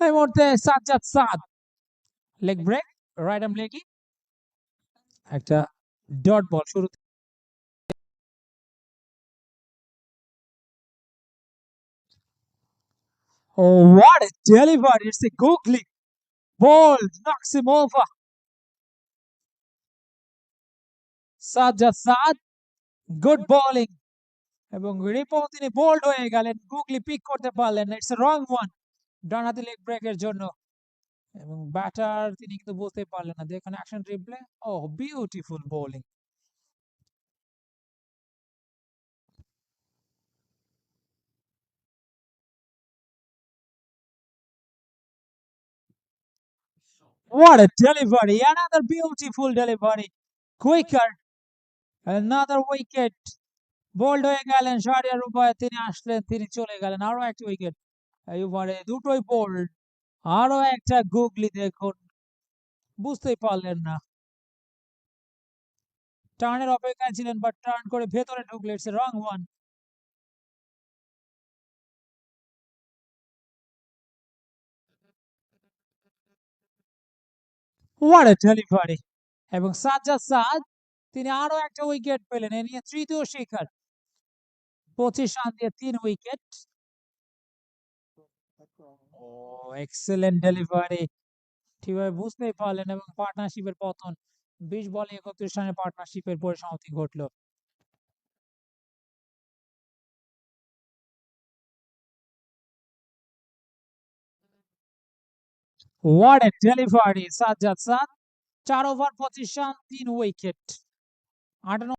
এই মুহূর্তে Sajjad Saad leg break right arm leggie একটা ডট বল শুরু Oh, what a delivery! It's a googly ball knocks him over. Sajjad Saad good bowling এবং রিপো তিনি bowled হয়ে গেলেন। গুগলি পিক করতে পারলেন ইটস রং ওয়ান ডানহাতি লেগ ব্রেকের জন্য এবং ব্যাটার তিনি কিন্তু বুঝতে পারলেন না দেখুন action replay O beautiful bowling What a delivery! Another beautiful delivery. Quicker. Another wicket. Bowled হয়ে গেলেন শাহরিয়ার উপায় তিনি আসলেন, তিনি চলে গেলেন, আরও একটা উইকেট এই ওভারে দুটোই বোল্ড আরও একটা গুগলি দেখুন। বুঝতেই পারলেন না। টার্নের অপেক্ষায় ছিলেন বাট টার্ন করে ভেতরে ঢুকলে রং ওয়ান ডেলিভারি এবং সাজ্জাদ সাদ, তিনি আরও একটা উইকেট পেলেন। এ নিয়ে তৃতীয় শিকার পঁচিশ রান দিয়ে তিন উইকেট ও এক্সেলেন্ট ডেলিভারি ঠিকভাবে বুঝতেই পারলেন এবং পার্টনারশিপের পতন। বিশ বলে একত্রিশ রানের পার্টনারশিপের পরিসমাপ্তি ঘটলো। A delivery Sajjad Saad. চার ওভার পঁচিশ রান তিন উইকেট আটান্ন